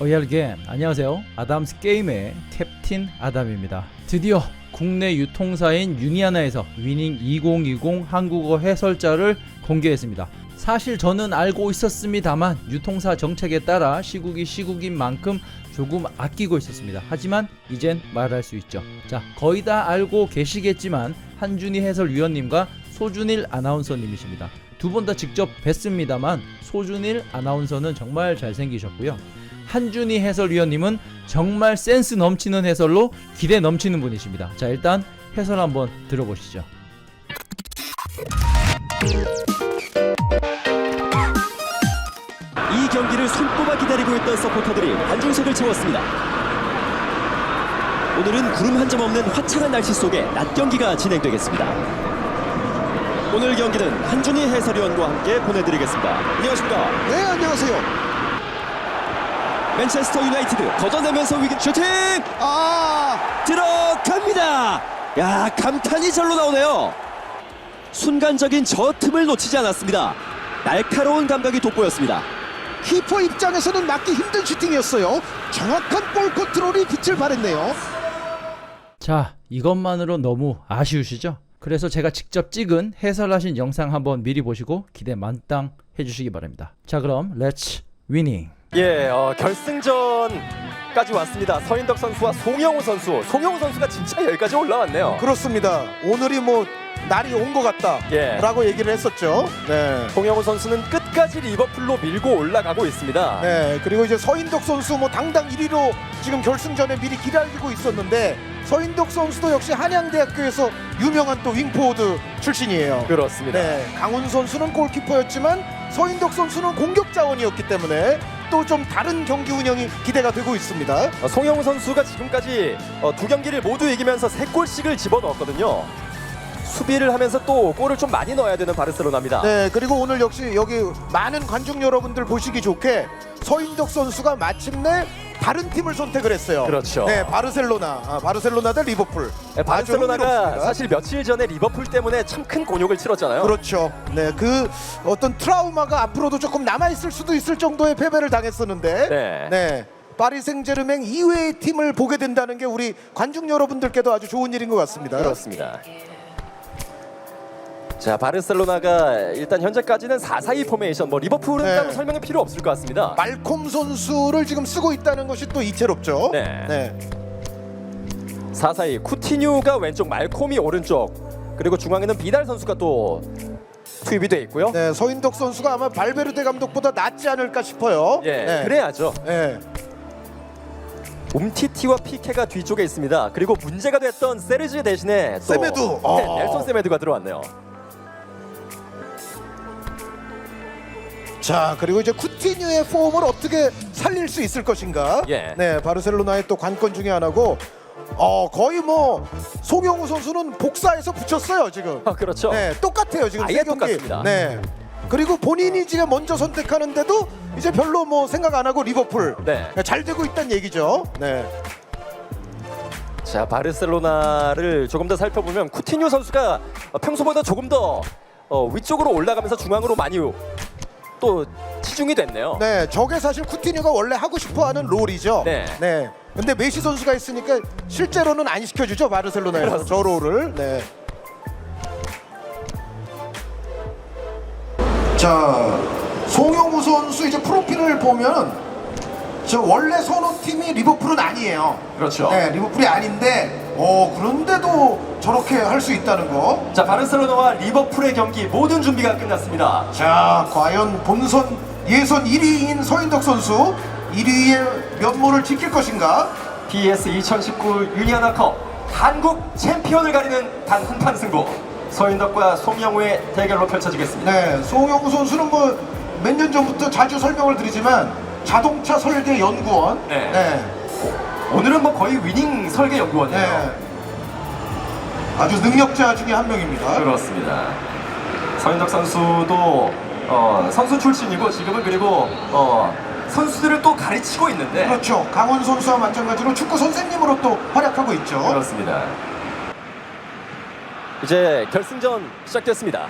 어이알게. 안녕하세요. 아담스 게임의 캡틴 아담입니다. 드디어 국내 유통사인 유니아나에서 위닝 2020 한국어 해설자를 공개했습니다. 사실 저는 알고 있었습니다만 유통사 정책에 따라 시국이 시국인 만큼 조금 아끼고 있었습니다. 하지만 이젠 말할 수 있죠. 자 거의 다 알고 계시겠지만 한준희 해설위원님과 소준일 아나운서님이십니다. 두 분 다 직접 뵀습니다만 소준일 아나운서는 정말 잘생기셨고요 한준희 해설위원님은 정말 센스 넘치는 해설로 기대 넘치는 분이십니다. 자 일단 해설 한번 들어보시죠. 이 경기를 손꼽아 기다리고 있던 서포터들이 관중석을 채웠습니다. 오늘은 구름 한 점 없는 화창한 날씨 속에 낮 경기가 진행되겠습니다. 오늘 경기는 한준희 해설위원과 함께 보내드리겠습니다. 안녕하십니까? 네 안녕하세요. 맨체스터 유나이티드 걷어내면서 위기 슈팅 아 들어갑니다. 야 감탄이 절로 나오네요. 순간적인 저 틈을 놓치지 않았습니다. 날카로운 감각이 돋보였습니다. 키퍼 입장에서는 막기 힘든 슈팅이었어요. 정확한 볼 컨트롤이 빛을 발했네요. 자 이것만으로 너무 아쉬우시죠? 그래서 제가 직접 찍은 해설하신 영상 한번 미리 보시고 기대 만땅 해주시기 바랍니다. 자 그럼 렛츠 위닝. 예, 어, 결승전까지 왔습니다. 서인덕 선수와 송영우 선수. 송영우 선수가 진짜 여기까지 올라왔네요. 그렇습니다. 오늘이 뭐 날이 온 것 예. 같다라고 얘기를 했었죠. 네. 송영우 선수는 끝까지 리버풀로 밀고 올라가고 있습니다. 네 그리고 이제 서인덕 선수 뭐 당당 1위로 지금 결승전에 미리 기다리고 있었는데 서인덕 선수도 역시 한양대학교에서 유명한 또 윙포워드 출신이에요. 그렇습니다. 네, 강훈 선수는 골키퍼였지만 서인덕 선수는 공격 자원이었기 때문에 또 좀 다른 경기 운영이 기대가 되고 있습니다. 어, 송영우 선수가 지금까지 어, 두 경기를 모두 이기면서 세 골씩을 집어넣었거든요. 수비를 하면서 또 골을 좀 많이 넣어야 되는 바르셀로나입니다. 네, 그리고 오늘 역시 여기 많은 관중 여러분들 보시기 좋게 서인덕 선수가 마침내 다른 팀을 선택을 했어요. 그렇죠. 네, 바르셀로나, 아, 바르셀로나 대 리버풀. 네, 바르셀로나가 흥미롭습니다. 사실 며칠 전에 리버풀 때문에 참 큰 곤욕을 치렀잖아요. 그렇죠. 네, 그 어떤 트라우마가 앞으로도 조금 남아 있을 수도 있을 정도의 패배를 당했었는데, 네. 네. 파리 생제르맹 이외의 팀을 보게 된다는 게 우리 관중 여러분들께도 아주 좋은 일인 것 같습니다. 그렇습니다. 자 바르셀로나가 일단 현재까지는 4-4-2 포메이션 뭐 리버풀은 네. 따로 설명이 필요 없을 것 같습니다. 말콤 선수를 지금 쓰고 있다는 것이 또 이채롭죠. 네. 네. 4-4-2 쿠티뉴가 왼쪽 말콤이 오른쪽 그리고 중앙에는 비달 선수가 또 투입이 돼 있고요. 네, 서인덕 선수가 아마 발베르데 감독보다 낫지 않을까 싶어요. 예, 네. 그래야죠. 네. 옴티티와 피케가 뒤쪽에 있습니다. 그리고 문제가 됐던 세르지 대신에 또 세메두. 네, 어. 넬손 세메드가 들어왔네요. 자, 그리고 이제 쿠티뉴의 폼을 어떻게 살릴 수 있을 것인가? 예. 네, 바르셀로나의 또 관건 중에 하나고 어, 거의 뭐 송영우 선수는 복사해서 붙였어요, 지금. 아, 그렇죠. 네, 똑같아요, 지금 아예 세 경기. 똑같습니다. 네. 그리고 본인이 지금 먼저 선택하는데도 이제 별로 뭐 생각 안 하고 리버풀 네. 잘 되고 있다는 얘기죠. 네. 자 바르셀로나를 조금 더 살펴보면 쿠티뉴 선수가 어, 평소보다 조금 더 어, 위쪽으로 올라가면서 중앙으로 많이 또 치중이 됐네요. 네, 저게 사실 쿠티뉴가 원래 하고 싶어하는 롤이죠. 네. 네. 근데 메시 선수가 있으니까 실제로는 안 시켜주죠 바르셀로나에서 저 롤을. 네. 자, 송영우 선수 이제 프로필을 보면 저 원래 선호팀이 리버풀은 아니에요. 그렇죠. 네, 리버풀이 아닌데, 어 그런데도 저렇게 할 수 있다는 거. 자 바르셀로나와 리버풀의 경기 모든 준비가 끝났습니다. 자, 과연 본선 예선 1위인 서인덕 선수 1위의 면모를 지킬 것인가? PS 2019 유니아나컵 한국 챔피언을 가리는 단 한 판 승부 서인덕과 송영우의 대결로 펼쳐지겠습니다. 네, 송영우 선수는 뭐 몇 년 전부터 자주 설명을 드리지만 자동차 설계 연구원. 네. 네. 오늘은 뭐 거의 위닝 설계 연구원이에요. 네. 아주 능력자 중에 한 명입니다. 그렇습니다. 서인덕 선수도 어, 선수 출신이고 지금은 그리고 어, 선수들을 또 가르치고 있는데 그렇죠. 강원 선수와 마찬가지로 축구 선생님으로 또 활약하고 있죠. 그렇습니다. 이제 결승전 시작됐습니다.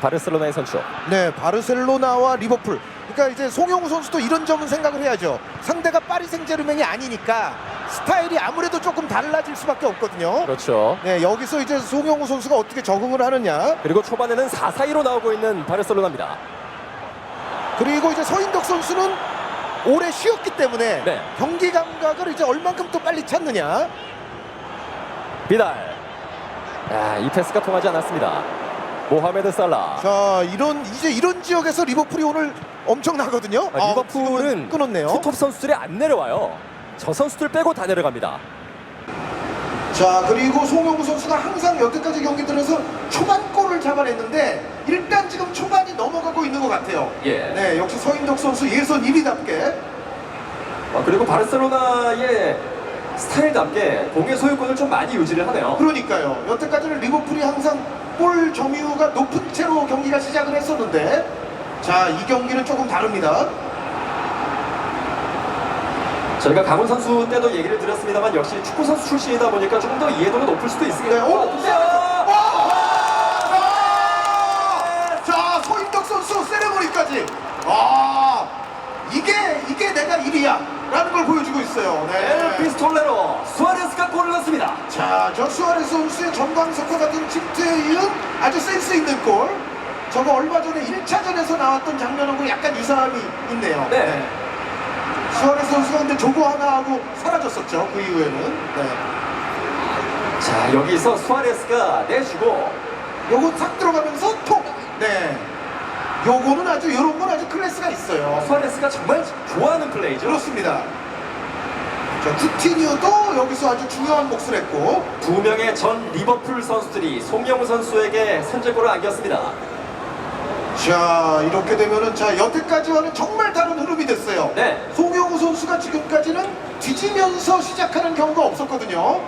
바르셀로나의 선수. 네, 바르셀로나와 리버풀. 그러니까 이제 송영우 선수도 이런 점은 생각을 해야죠. 상대가 파리 생제르맹이 아니니까 스타일이 아무래도 조금 달라질 수밖에 없거든요. 그렇죠. 네, 여기서 이제 송영우 선수가 어떻게 적응을 하느냐. 그리고 초반에는 4-4-2로 나오고 있는 바르셀로나입니다. 그리고 이제 서인덕 선수는 오래 쉬었기 때문에 네. 경기 감각을 이제 얼만큼 또 빨리 찾느냐. 비달. 아, 이 패스가 통하지 않았습니다. 모하메드 살라. 자, 이런 이제 이런 지역에서 리버풀이 오늘 엄청나거든요. 아, 리버풀은 지금은 끊었네요. 투톱 선수들이 안 내려와요. 저 선수들 빼고 다 내려갑니다. 자, 그리고 송영우 선수가 항상 여태까지 경기들에서 초반골을 잡아냈는데 일단 지금 초반이 넘어가고 있는 것 같아요. 예. 네, 역시 서인덕 선수 예선 1위답게 아, 그리고 바르셀로나의 스타일답게 공의 소유권을 좀 많이 유지를 하네요. 그러니까요. 여태까지는 리버풀이 항상 볼 점유율가 높은 채로 경기가 시작을 했었는데 자, 이 경기는 조금 다릅니다. 저희가 강훈 선수 때도 얘기를 드렸습니다만 역시 축구 선수 출신이다 보니까 조금 더 이해도가 높을 수도 있습니다. 네, 오, 어, 자, 서인덕 선수 세레머니까지. 아, 이게 이게 내가 1위야 라는 걸 보여주고 있어요. 엘 네. 피스톨레로 수아레스가 골을 넣습니다. 자, 저 수아레스 선수의 전광석과 같은 침투에 이은 아주 센스 있는 골. 저거 얼마 전에 1차전에서 나왔던 장면하고 약간 유사함이 있네요. 네. 수아레스 선수가 근데 저거 하나 하고 사라졌었죠. 그 이후에는. 네. 자 여기서 수아레스가 내주고 요거 탁 들어가면서 톡. 네. 요거는 아주 요런 건 아주 클래스가 있어요. 수아레스가 정말 좋아하는 플레이죠. 그렇습니다. 자, 쿠티뉴도 여기서 아주 중요한 몫을 했고 두 명의 전 리버풀 선수들이 송영우 선수에게 선제골을 안겼습니다. 자 이렇게 되면은 자 여태까지와는 정말 다른 흐름이 됐어요. 네. 송영우 선수가 지금까지는 뒤지면서 시작하는 경우가 없었거든요.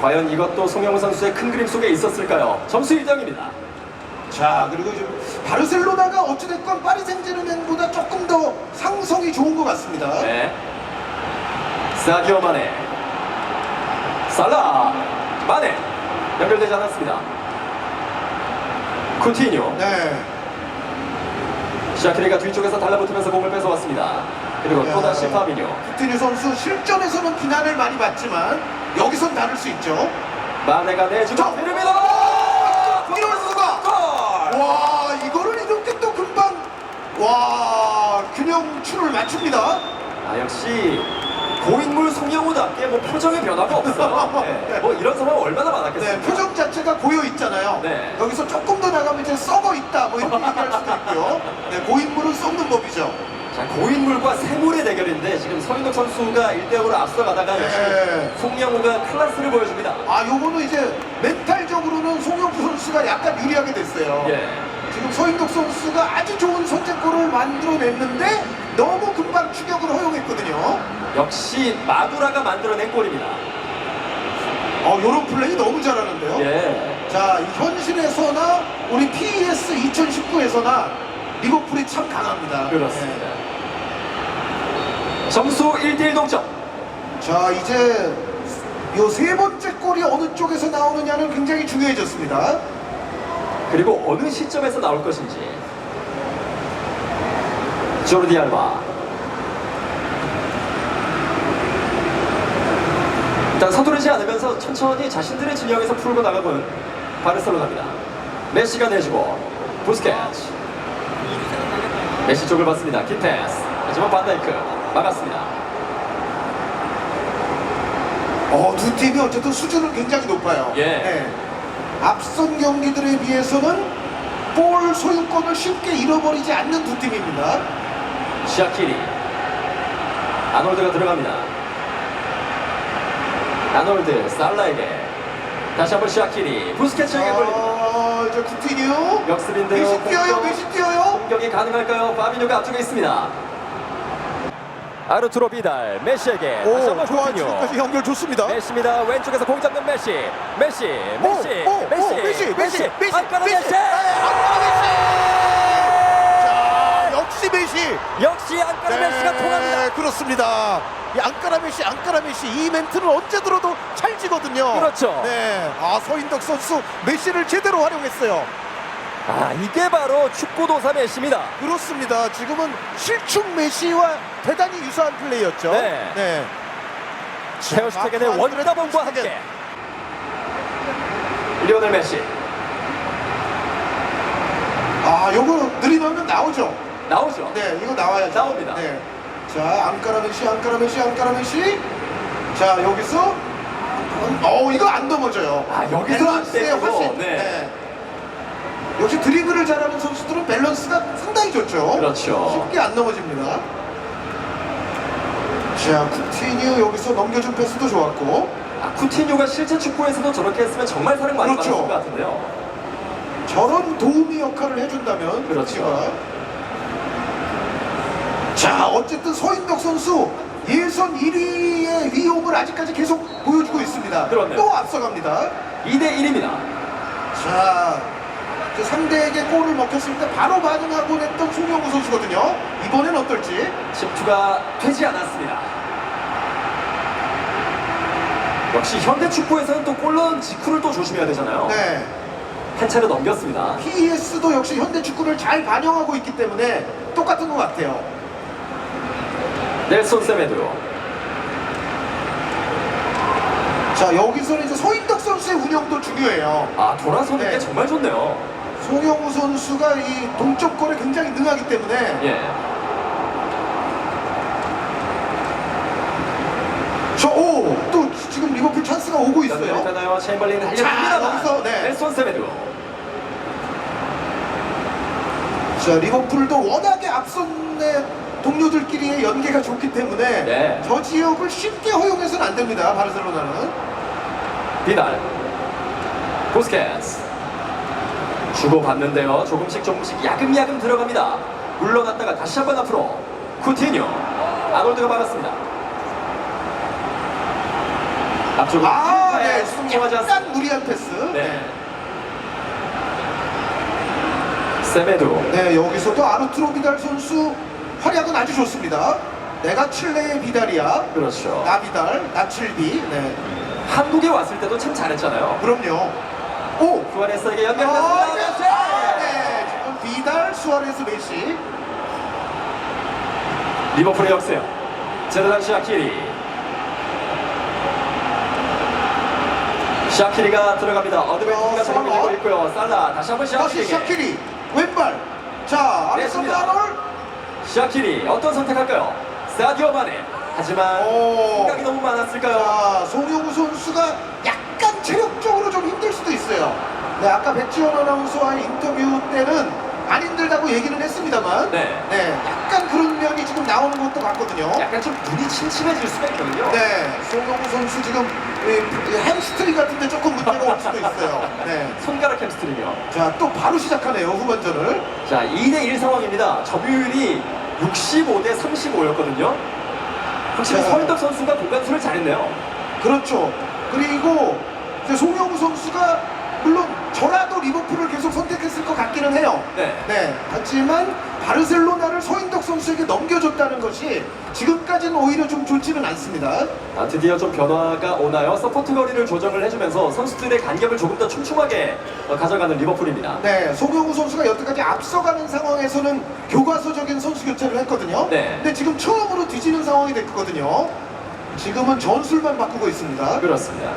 과연 이것도 송영우 선수의 큰 그림 속에 있었을까요? 점수 1점입니다. 자 그리고 지금 바르셀로나가 어찌됐건 파리 생제르맹보다 조금 더 상성이 좋은 것 같습니다. 네. 사디오 마네. 살라. 마네. 연결되지 않았습니다. 쿠티뉴. 네. 샤키리가 뒤쪽에서 달라붙으면서 공을 뺏어왔습니다. 그리고 야. 또다시 파비뉴. 쿠티뉴 선수 실전에서는 비난을 많이 받지만 여기선 다를 수 있죠. 마네가 내주고 자. 때립니다. 이럴 수가. 골! 와 이거를 이렇게 또 금방 와 균형 추를 맞춥니다. 아 역시 고인물 송영우답게 뭐 표정의 변화가 없어요. 네. 뭐 이런 상황 얼마나 네, 많았겠습니까? 표정 자체가 고여 있잖아요. 네. 여기서 조금 더 나가면 이제 썩어 있다 뭐 이렇게 얘기할 수도 있고요. 네, 고인물은 썩는 법이죠. 자 고인물과 세물의 대결인데 지금 서인덕 선수가 1대0으로 앞서가다가 네. 송영우가 클래스를 보여줍니다. 아 요거는 이제 멘탈적으로는 송영구 선수가 약간 유리하게 됐어요. 예. 지금 서인덕 선수가 아주 좋은 선제골을 만들어냈는데 너무 금방 추격을 허용했거든요. 역시 마두라가 만들어낸 골입니다. 어 요런 플레이 너무 잘하는데요. 예. 자, 이 현실에서나 우리 PES 2019에서나 리버풀이 참 강합니다. 그렇습니다. 점수 1대1 동점. 네. 자, 이제 요 세 번째 골이 어느 쪽에서 나오느냐는 굉장히 중요해졌습니다. 그리고 어느 시점에서 나올 것인지. 조르디 알바. 일단 서두르지 않으면서 천천히 자신들의 진영에서 풀고 나가본 바르셀로나입니다. 메시가 내주고 부스케츠. 메시 쪽을 봤습니다. 긴 패스. 하지만 반다이크 막았습니다. 어, 두 팀이 어쨌든 수준은 굉장히 높아요. 예. 네. 앞선 경기들에 비해서는 볼 소유권을 쉽게 잃어버리지 않는 두 팀입니다. 시아키리 아놀드가 들어갑니다 아놀드 살라에게 다시 한번 시아키리 부스케츠에게 아, 이제 쿠티뉴. 역습인데요 가능할까요? 파비뉴가 앞쪽에 있습니다 아르투로 비달 메시에게 다시 오, 한번 좋아. 쿠티뉴 지금까지 연결 좋습니다. 메시입니다 왼쪽에서 공 잡는 메시 메시 메시 오, 오, 메시 오, 메시, 메시, 메시, 안카라 메시. 메시 안카라 자, 역시 메시. 역시 안카라 메시가 통합니다 네, 그렇습니다. 이 앙까라 메시, 앙까라 메시 이 멘트는 언제 들어도 찰지거든요. 그렇죠. 네, 아 서인덕 선수 메시를 제대로 활용했어요. 아 이게 바로 축구 도사 메시입니다. 그렇습니다. 지금은 실축 메시와 대단히 유사한 플레이였죠. 네. 네. 마크 안드레 원가봉과 테어슈테겐. 함께 리오넬 메시 아, 요거 느리면 나오죠. 나오죠. 네, 이거 나와야죠. 나옵니다. 네. 자, 앙카라 메시, 앙카라 메시, 앙카라 메시. 자, 여기서 어, 이거 안 넘어져요. 아, 여기서 안 되고, 훨씬. 네. 역시 드리블을 잘하는 선수들은 밸런스가 상당히 좋죠. 그렇죠. 쉽게 안 넘어집니다. 자, 쿠티뉴 여기서 넘겨준 패스도 좋았고. 아, 쿠티뉴가 실제 축구에서도 저렇게 했으면 정말 사랑 많이 그렇죠. 받았을 것 같은데요. 저런 도우미 역할을 해준다면 그렇죠. 쿠티뉴가. 자, 어쨌든 서인덕 선수 예선 1위의 위용을 아직까지 계속 보여주고 있습니다. 그렇네요. 또 앞서갑니다. 2대 1입니다. 자, 상대에게 골을 먹혔을 때 바로 반응하곤 했던 송영우 선수거든요. 이번엔 어떨지. 침투가 되지 않았습니다. 역시 현대 축구에서는 또골 넣은 직후를 또 조심해야 되잖아요. 네. 한 차례 넘겼습니다. PES도 역시 현대 축구를 잘 반영하고 있기 때문에 똑같은 것 같아요. 넬손 세메도 자, 여기서는 이제 서인덕 선수의 운영도 중요해요. 아 돌아서는 네. 게 정말 좋네요. 송영우 선수가 이 동쪽골에 굉장히 능하기 때문에 예. 저, 오! 또 지금 리버풀 찬스가 오고 있어요. 있잖아요. 챔벌린 자, 여기서, 네. 넬손 세메도 자, 리버풀도 워낙에 앞선 내 동료들끼리의 연계가 좋기 때문에 네. 저 지역을 쉽게 허용해서는 안 됩니다. 바르셀로나는. 비달 보스케스 주고 받는데요. 조금씩 조금씩 야금야금 들어갑니다. 물러났다가 다시 한번 앞으로 쿠티뉴 아놀드가 막았습니다. 앞쪽으로 아, 네, 네. 성공하지 않습니다. 약간 무리한 패스. 네. 세메도 네, 여기서도 아르투로 비달 선수 활약은 아주 좋습니다. 내가 칠레의 비달이야. 그렇죠. 나 비달, 나 칠비. 네, 한국에 왔을 때도 참 잘했잖아요. 그럼요. 오! 수아레스에게 아, 연결됐습니다. 네. 아, 네. 수아레스, 메시. 리버풀의 역세요. 제르단 샤키리. 샤키리가 들어갑니다. 어드밴티지가 어, 적용되고 살라. 있고요. 살라 다시 한번 샤키리에게. 샤키리. 왼발. 자. 아놀. 샤키리 어떤 선택할까요? 사디오 마네. 하지만 오. 생각이 너무 많았을까요? 자, 송영우 선수가 약간 체력적으로 좀 힘들 수도 있어요. 네, 아까 백지원 아나운서와의 인터뷰 때는 안 힘들다고 얘기는 했습니다만, 네. 약간 그런 면이 지금 나오는 것도 같거든요. 약간 좀 눈이 침침해질 수가 있거든요. 네, 송영우 선수 지금 이, 이 햄스트링 같은데 조금 문제가 올 수도 있어요. 네. 손가락 햄스트링이요. 자, 또 바로 시작하네요, 후반전을. 자, 2대1 상황입니다. 점유율이 65대 35였거든요. 확실히 자. 서인덕 선수가 공간 수를 잘했네요. 그렇죠. 그리고 이제 송영우 선수가 저라도 리버풀을 계속 선택했을 것 같기는 해요. 네. 네. 하지만 바르셀로나를 서인덕 선수에게 넘겨줬다는 것이 지금까지는 오히려 좀 좋지는 않습니다. 아, 드디어 좀 변화가 오나요? 서포트 거리를 조정을 해주면서 선수들의 간격을 조금 더 촘촘하게 어, 가져가는 리버풀입니다. 네, 송영우 선수가 여태까지 앞서가는 상황에서는 교과서적인 선수 교체를 했거든요. 네. 근데 지금 처음으로 뒤지는 상황이 됐거든요. 지금은 전술만 바꾸고 있습니다. 그렇습니다.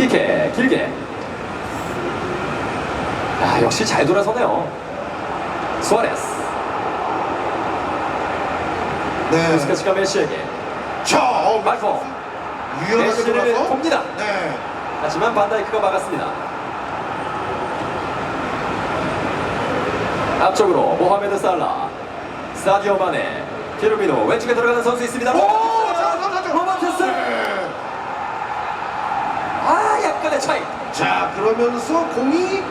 피케 길게. 아 역시 잘 돌아서네요. 수아레스. 네. 부스케츠가 메시에게. 자, 어, 말포. 유연하게 메시를 돌아서. 봅니다. 네. 하지만 반다이크가 막았습니다. 앞쪽으로 모하메드 살라, 사디오 마네, 피르미노 왼쪽에 들어가는 선수 있습니다. 오, 자, 자, 자, 자. 로버트스. 네. 아 약간의 차이. 자 그러면서 공이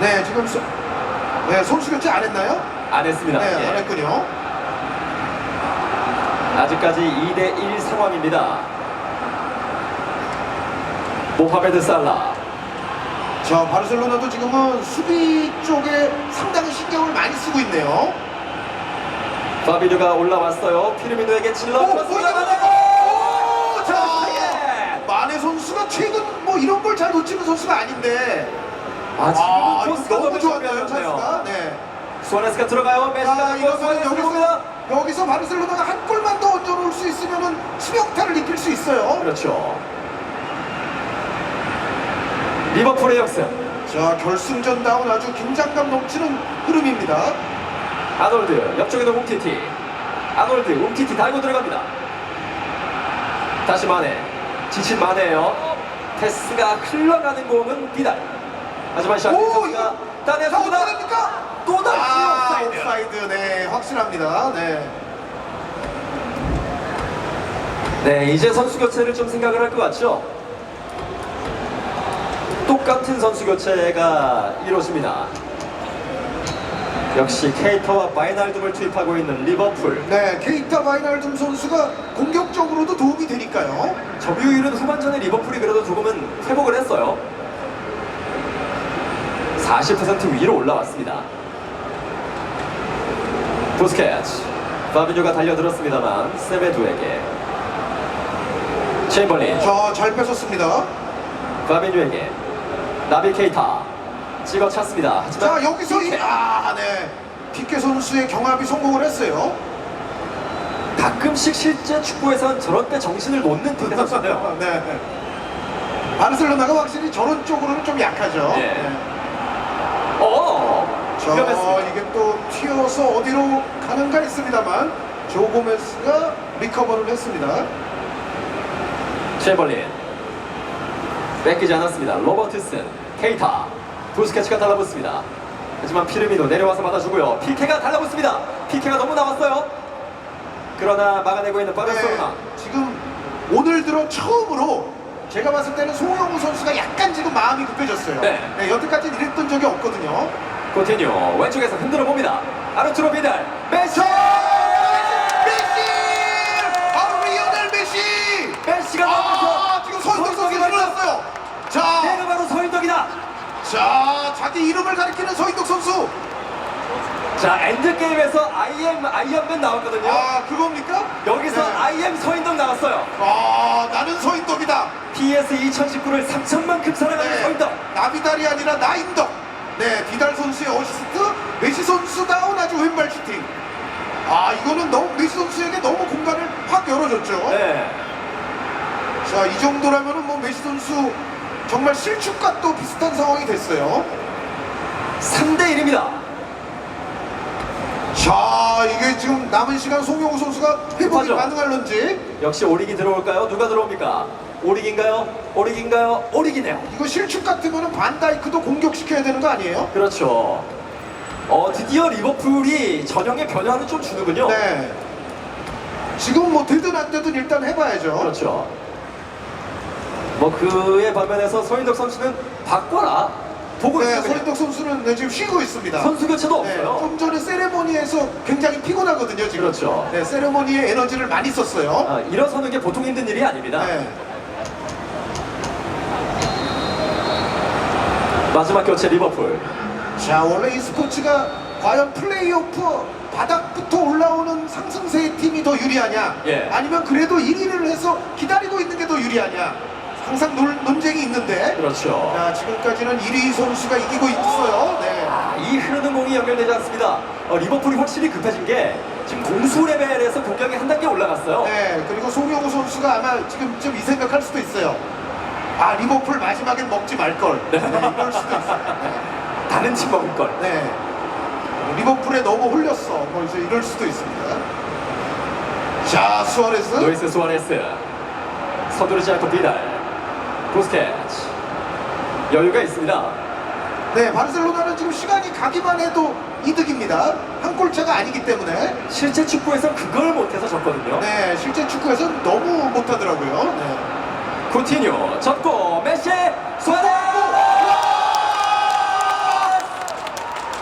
네 지금 소, 네 선수 교체 안 했나요? 안 했습니다. 네 예. 안 했군요. 아직까지 2대1 상황입니다. 모하메드 살라. 자 바르셀로나도 지금은 수비 쪽에 상당히 신경을 많이 쓰고 있네요. 파비뉴가 올라왔어요. 피르미노에게 찔러 오, 들었습니다. 오, 예. 선수가 최근 뭐 이런 걸 잘 놓치는 선수가 아닌데 아, 지금 아, 이거 포스가 너무 좋았네요. 찬스가. 네. 수아레스가 들어가요. 메시가 아, 이러면 여기서. 여기서 바르셀로나가 한 골만 더 얹어놓을 수 있으면은 치명타를 입힐 수 있어요. 그렇죠. 리버풀의 역습. 자 결승전다운 아주 긴장감 넘치는 흐름입니다. 아놀드 옆쪽에도 움티티. 아놀드 움티티 달고 들어갑니다. 다시 마네. 지친 마네예요. 패스가 흘러가는 공은 비달. 하지만 샤키 오, 선수가 이거 따내줍니다. 어떻습니까? 또다시 아, 옵사이드. 옵사이드. 네, 확실합니다. 네. 네, 이제 선수 교체를 좀 생각을 할 것 같죠? 똑같은 선수 교체가 이루어집니다. 역시 케이터와 바이날둠을 투입하고 있는 리버풀. 네, 케이타 바이날둠 선수가 공격적으로도 도움이 되니까요. 점유율은 후반전에 리버풀이 그래도 조금은 회복을 했어요. 40% 위로 올라왔습니다. 부스케츠. 파비뉴가 달려들었습니다만 세베두에게 챔버린. 자, 잘 뺏었습니다. 파비뉴에게 나비 케이타 찍어 찼습니다. 하지만 자, 여기서 이. 아, 네. 피케 선수의 경합이 성공을 했어요. 가끔씩 실제 축구에선 저런 때 정신을 놓는 피케 선수인데요. 네. 바르셀로나가 확실히 저런 쪽으로는 좀 약하죠. 예. 네. 어, 자, 위험했습니다. 이게 또 튀어서 어디로 가는가 했습니다만 조 고메스가 리커버를 했습니다. 챔버린 뺏기지 않았습니다. 로버트슨, 케이타, 부스케츠가 달라붙습니다. 하지만 피르미노 내려와서 받아주고요. 피케가 달라붙습니다. 피케가 너무 나왔어요. 그러나 막아내고 있는 바르셀로나. 네, 지금 오늘 들어 처음으로 제가 봤을 때는 송영우 선수가 약간 지금 마음이 급해졌어요. 네. 여태까지는 이랬던 적이 없거든요. 코티뉴 왼쪽에서 흔들어 봅니다. 아르투로 비달! 메시! 바로 리오넬 메시! 메시가 아, 나오면서 지금 서인덕 선수 서인덕이 일어났어요. 자, 내가 바로 서인덕이다. 자, 자기 이름을 가리키는 서인덕 선수. 자 엔드 게임에서 IM 아이언맨 나왔거든요. 아, 그겁니까? 여기서 네. IM 서인덕 나왔어요. 아, 나는 서인덕이다. PS 2019를 3천만큼 사랑하는 네. 서인덕. 나비달이 아니라 나인덕. 네, 비달 선수의 어시스트, 메시 선수다운 아주 왼발 슈팅. 아, 이거는 너무 메시 선수에게 너무 공간을 확 열어줬죠. 네. 자, 이 정도라면은 뭐 메시 선수 정말 실축과 또 비슷한 상황이 됐어요. 3대 1입니다. 자, 이게 지금 남은 시간 송영우 선수가 회복이 급하죠? 가능할런지 역시 오리기 들어올까요? 누가 들어옵니까? 오리기인가요? 오리기인가요? 오리기네요. 이거 실축 같으면은 반다이크도 공격시켜야 되는 거 아니에요? 그렇죠. 어 드디어 리버풀이 전형의 변화를 좀 주는군요. 네. 지금 뭐 되든 안 되든 일단 해봐야죠. 그렇죠. 뭐 그의 반면에서 서인덕 선수는 바꿔라 보고 네, 있어요. 그냥. 서인덕 선수는 네, 지금 쉬고 있습니다. 선수 교체도 네, 없어요. 좀 전에 세레모니에서 굉장히 피곤하거든요, 지금. 그렇죠. 네, 세레모니에 에너지를 많이 썼어요. 아, 일어서는 게 보통 힘든 일이 아닙니다. 네. 마지막 교체 리버풀. 자, 원래 이 스포츠가 과연 플레이오프 바닥부터 올라오는 상승세의 팀이 더 유리하냐? 예. 아니면 그래도 1위를 해서 기다리고 있는 게 더 유리하냐? 항상 논, 논쟁이 있는데. 그렇죠. 자, 지금까지는 1위 선수가 이기고 있어요. 네. 아, 이 흐르는 공이 연결되지 않습니다. 어, 리버풀이 확실히 급해진 게 지금 공수 레벨에서 공격이 한 단계 올라갔어요. 네, 그리고 송영우 선수가 아마 지금 좀 이 생각할 수도 있어요. 아, 리버풀 마지막엔 먹지 말걸. 네, 이럴 수도 있어요. 다른 팀 먹을 걸. 네. 네. 리버풀에 너무 홀렸어. 뭐 이제 이럴 수도 있습니다. 자, 수아레스. 루이스 수아레스. 서두르지 않고 비달. 부스케츠. 여유가 있습니다. 네, 바르셀로나는 지금 시간이 가기만 해도 이득입니다. 한 골차가 아니기 때문에. 실제 축구에서 그걸 못해서 졌거든요. 네, 실제 축구에서는 너무 못하더라고요. 네. 쿠티뉴 접고 메시 수아레스.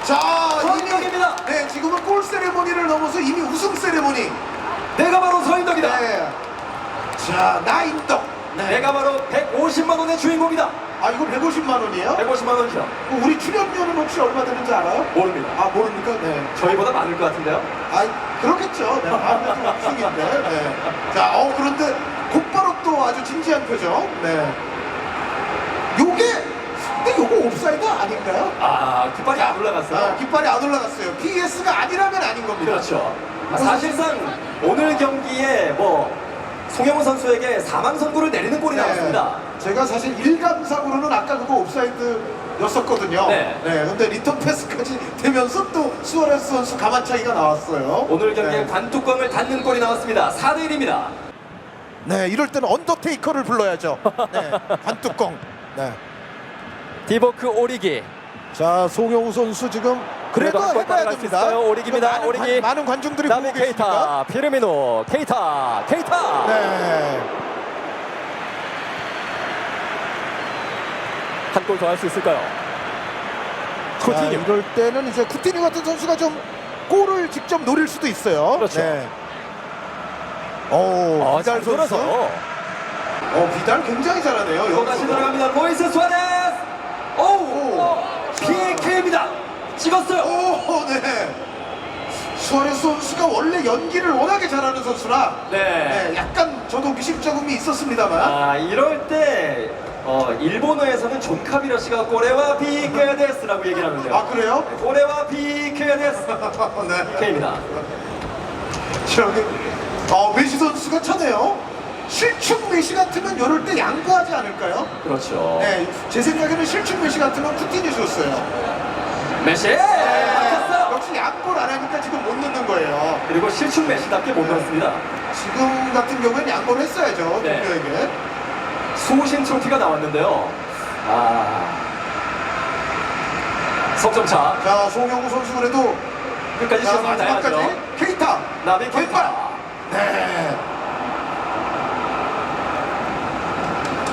자, 이미 서인덕입니다. 네, 지금은 골 세레모니를 넘어서 이미 우승 세레모니. 내가 바로 서인덕이다. 네. 자, 나인덕. 네. 내가 바로 150만 원의 주인공이다. 아, 이거 150만 원이에요? 150만 원이죠. 우리 출연료는 혹시 얼마 되는지 알아요? 모릅니다. 아, 모릅니까? 네. 저희보다 많을 것 같은데요. 아, 그렇겠죠. 네, 아무래도 우승인데. 네. 자, 어, 그런데 곧바로 또 아주 진지한 표정. 네. 요게, 근데 이거 옵사이드 아닌가요? 아 깃발이 안 올라갔어요. 아, 깃발이 안 올라갔어요. PS가 아니라면 아닌 겁니다. 그렇죠. 아, 사실상 오늘 경기에 뭐 송영우 선수에게 사망 선고를 내리는 골이 나왔습니다. 제가 사실 일감상으로는 아까 그거 옵사이드였었거든요. 네. 근데 리턴 패스까지 되면서 또 수아레스 선수 가만차기가 나왔어요. 오늘 경기에 네. 관뚜껑을 닫는 골이 나왔습니다. 4대 1입니다. 네, 이럴 때는 언더테이커를 불러야죠. 네, 반뚜껑. 네. 디보크 오리기. 자, 송영우 선수 지금 그래도 한골 해봐야 됩니다. 오리기입니다. 많은, 오리기. 관, 많은 관중들이 보고 계십니다. 케이타, 피르미노, 케이타, 케이타. 네. 한 골 더 할 수 있을까요? 자, 코티뉴. 이럴 때는 이제 쿠티뉴 같은 선수가 좀 골을 직접 노릴 수도 있어요. 그렇죠. 네. 오, 어, 비달 잘 선수. 돌아서. 어, 비달 굉장히 잘하네요. 또 다시 여기서. 들어갑니다. 로이스 수아레스. 오, PK입니다. 찍었어요. 오, 네. 수아레스 선수가 원래 연기를 워낙에 잘하는 선수라 네. 네, 약간 저도 미심쩍음이 있었습니다만 아 이럴 때 어, 일본어에서는 존 카비러시가 꼬레와 비케데스라고 얘기를 하는데요. 아 그래요? 꼬레와 비케데스. 네. K입니다. 저기 어, 메시 선수가 차네요. 실축 메시 같으면 이럴 때 양보하지 않을까요? 그렇죠. 네, 제 생각에는 실축 메시 같으면 쿠티뉴 줬어요. 메시 네, 막혔어. 역시 양보를 안 하니까 지금 못 넣는 거예요. 그리고 실축 메시답게 못 넣습니다. 지금 같은 경우에는 양보를 했어야죠. 네. 동료에게. 수신 트로피가 나왔는데요. 아 석점차 자, 송영우 선수 그래도 끝까지 자, 다해야죠. 마지막까지 케이타. 나비 왼발. 케이타. 네.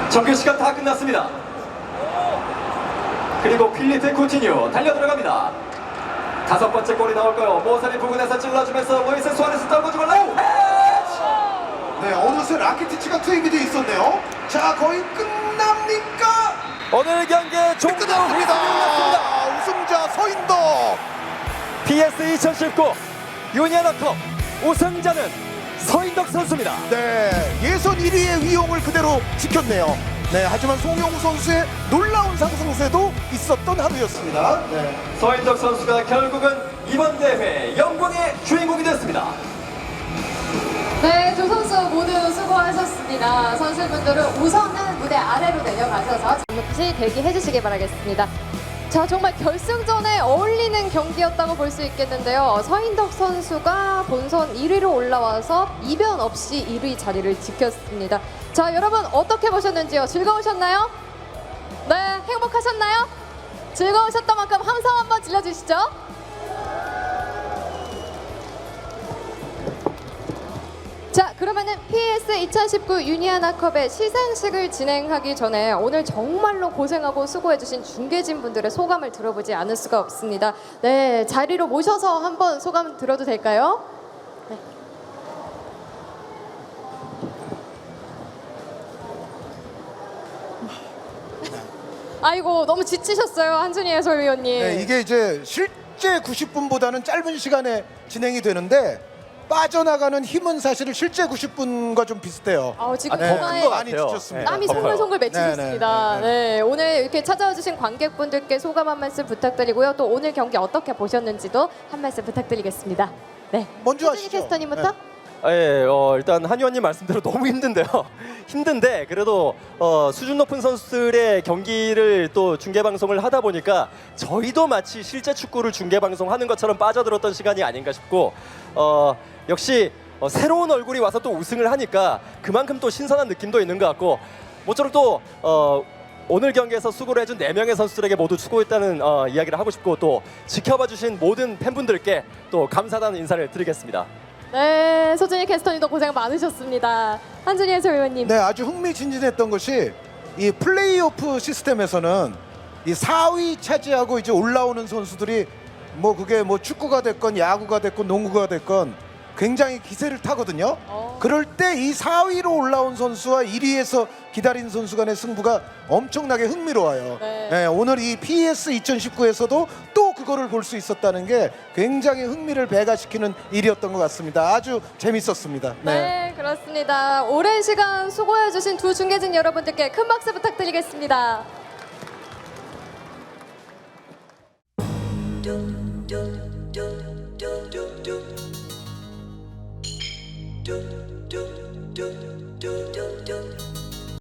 정규 시간 다 끝났습니다. 그리고 필리페 쿠티뉴 달려 들어갑니다. 다섯 번째 골이 나올까요? 모서리 부근에서 찔러주면서 모이세 수아레스 떨궈주고 라우 네, 어느새 라키티치가 투입이 돼 있었네요. 자, 거의 끝납니까? 오늘 경기의 종료 끝났습니다. 끝났습니다. 아, 우승자 서인덕. PS 2019 유니아나컵 우승자는 서인덕 선수입니다. 네, 예선 1위의 위용을 그대로 지켰네요. 네, 하지만 송영우 선수의 놀라운 상승세도 있었던 하루였습니다. 네. 서인덕 선수가 결국은 이번 대회 영광의 주인공이 됐습니다. 네, 두 선수 모두 수고하셨습니다. 선수분들은 우선은 무대 아래로 내려가셔서 잠시 대기해 주시기 바라겠습니다. 자, 정말 결승전에 어울리는 경기였다고 볼 수 있겠는데요. 서인덕 선수가 본선 1위로 올라와서 이변 없이 1위 자리를 지켰습니다. 자, 여러분 어떻게 보셨는지요? 즐거우셨나요? 네, 행복하셨나요? 즐거우셨던 만큼 함성 한번 질러주시죠. 자, 그러면은 PS 2019 유니아나컵의 시상식을 진행하기 전에 오늘 정말로 고생하고 수고해주신 중계진 분들의 소감을 들어보지 않을 수가 없습니다. 네, 자리로 모셔서 한번 소감 들어도 될까요? 네. 아이고 너무 지치셨어요 한준희 해설위원님. 네, 이게 이제 실제 90분보다는 짧은 시간에 진행이 되는데 빠져나가는 힘은 사실 실제 90분과 좀 비슷해요. 아, 지금 네, 정말 큰거 많이 같아요. 지쳤습니다. 땀이 네, 송글송글 맺히고 네, 있습니다. 네, 네, 오늘 이렇게 찾아와 주신 관객분들께 소감 한 말씀 부탁드리고요. 또 오늘 경기 어떻게 보셨는지도 한 말씀 부탁드리겠습니다. 네. 먼저 하시죠. 캐스터님부터. 네. 아, 예, 어, 일단 한 의원님 말씀대로 너무 힘든데요. 힘든데 그래도 어, 수준 높은 선수들의 경기를 또 중계 방송을 하다 보니까 저희도 마치 실제 축구를 중계 방송하는 것처럼 빠져들었던 시간이 아닌가 싶고 어, 역시 어, 새로운 얼굴이 와서 또 우승을 하니까 그만큼 또 신선한 느낌도 있는 것 같고 모쪼록 또 어, 오늘 경기에서 수고를 해준 네명의 선수들에게 모두 수고했다는 어, 이야기를 하고 싶고 또 지켜봐 주신 모든 팬분들께 또 감사하다는 인사를 드리겠습니다. 네, 소진이 캐스터님도 고생 많으셨습니다. 한준희 해설위원님. 네, 아주 흥미진진했던 것이 이 플레이오프 시스템에서는 이 4위 차지하고 이제 올라오는 선수들이 뭐 그게 뭐 축구가 됐건 야구가 됐건 농구가 됐건 굉장히 기세를 타거든요. 어. 그럴 때 이 4위로 올라온 선수와 1위에서 기다린 선수 간의 승부가 엄청나게 흥미로워요. 네. 오늘 이 PS 2019에서도 또 그거를 볼 수 있었다는 게 굉장히 흥미를 배가시키는 일이었던 것 같습니다. 아주 재밌었습니다. 네, 그렇습니다. 오랜 시간 수고해주신 두 중계진 여러분들께 큰 박수 부탁드리겠습니다. do do do do do do